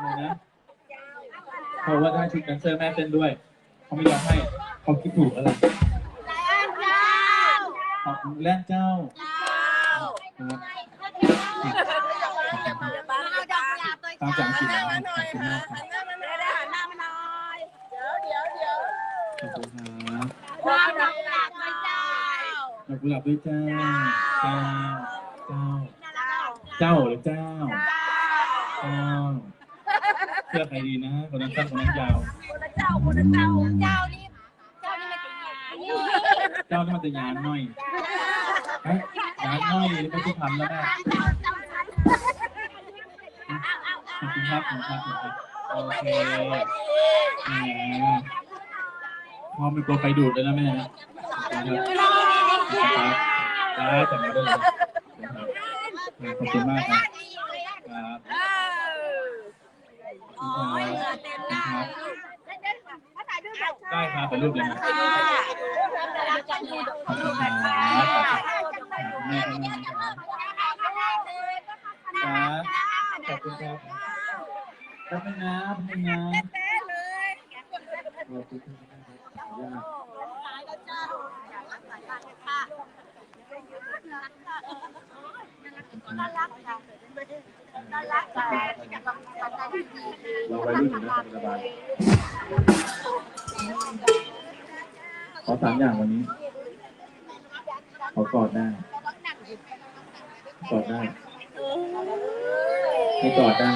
อะไรนะเขาว่าได้ชุดแดนเซอร์แม่เต้นด้วย เขาไม่ยอมให้เขาคิดถูกอะไรขอบคุณแล่นเจ้าตามจากสินะขอบคุณมากครับขอบคุณครับดอกกุหลาบด้วยเจ้า เจ้า เจ้า เจ้าหรือเจ้า เจ้า เสื้อใครดีนะคนนั้นสั้นคนนั้นยาวเจ้านี่มันจะยานหน่อยฮะยานหน่อยไม่ใช่ทำแล้วแม่ขอบคุณครับขอบคุณครับขอบคุณครับโอเคแหมพอเป็นตัวไฟดูดเลยนะแม่นะนะครับจ้าจับมาได้เลยนะครับขอบคุณมากครับครับขอบคุณครับ ได้ครับถ่ายรูปเลยนะขอบคุณครับแม่ก็มีครับครับขอบคุณครับแป๊บนึงนะแป๊บนึงนะขอบคุณครับยากเราวัยรุ่นอยู่นะสบายขอ สามอย่างวันนี้ขอกอดได้กอดได้ให้กอดได้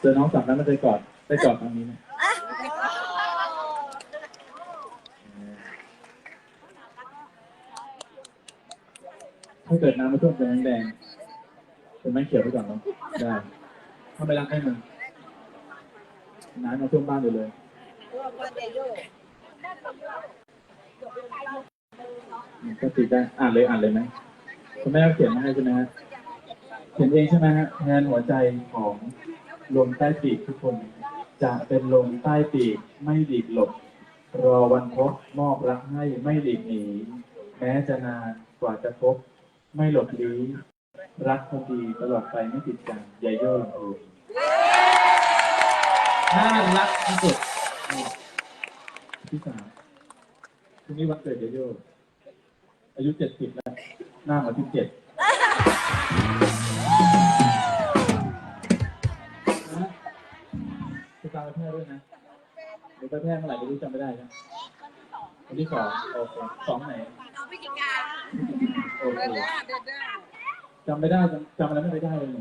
เจอน้องสามนั้นม่เคยกอดได้กอดครั้งนี้ไหมถ้าเกิดน้ำมาท่วมเป็นน้ำแดงเป็นไม้เขียวไปก่อนเนาะได้ถ้าไม่รักให้มันน้ำมาท่วมบ้านเลยเลย ก็ติดได้อ่านเลยอ่านเลยไหมคุณแม่เขียนมาให้ใช่ไหมฮะเขียนเองใช่ไหมฮะงานหัวใจของลมใต้ปีกทุกคน จะเป็นลมใต้ปีกไม่หลีกหลบ รอวันพบมอบรักให้ไม่หลีกหนี แม้จะนานกว่าจะพบ ไม่หลบลี้รักคนดีตลอดไปไม่ติดกันยายโย่ลำพูนน่ารักที่สุดที่สาม พรุ่งนี้วันเกิดยายโย่อายุเจ็ดสิบแล้วหน้าเหมือนที่เจ็ดนะจะตามไปแพร่ด้วยนะเดี๋ยวไปแพร่เมื่อไหร่ไม่รู้จำไม่ได้นะวันที่สองโอเคสองไหนโอเคจำไม่ได้จำจำอะไรไม่ได้เลยหนู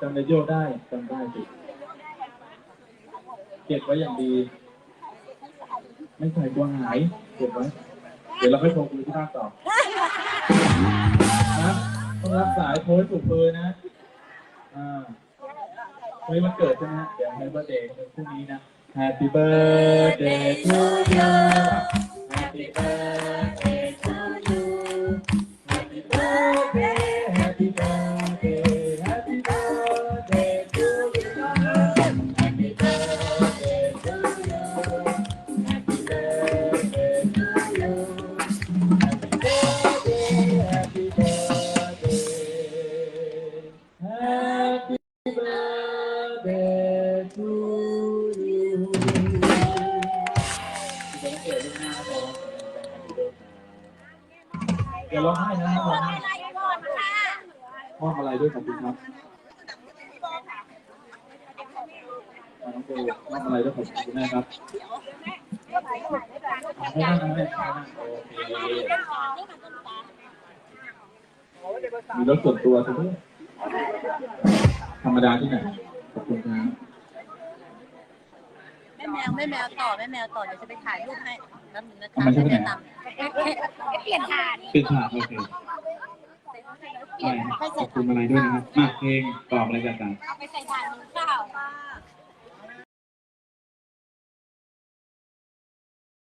จำในโยได้จำได้สิเก็บไว้อย่างดี ไม่ใส่กลัวหายเก็บไว้เดี๋ยวเราไปโทรคุยที่บ้านต่อนะต้องรับสายโทรให้ถูกเบอร์นะ อ่าเฮ้ยมันเกิดใช่ไหมฮะเดี๋ยวให้เบอร์เดย์พรุ่งนี้นะ Happy birthday to you อย่าร้องไห้นะร้องไห้มอบอะไรด้วยขอบคุณครับอ่าน้องโบมอบอะไรด้วยขอบคุณแม่ครับให้นั่งนะแม่ให้นั่งโอเคมีรถส่วนตัวซะด้วยธรรมดาที่ไหนขอบคุณครับแม่แมวแม่แมวต่อแม่แมวต่อเดี๋ยวจะไปถ่ายรูปให้ แป๊บนึงนะคะทำไมใช่ไหมแนะนำเปลี่ยนฐานเป็นฉากโอเคได้ขอบคุณอะไรด้วยนะครับมาเพลงตอบอะไรกันต่างไปใส่ฐานไป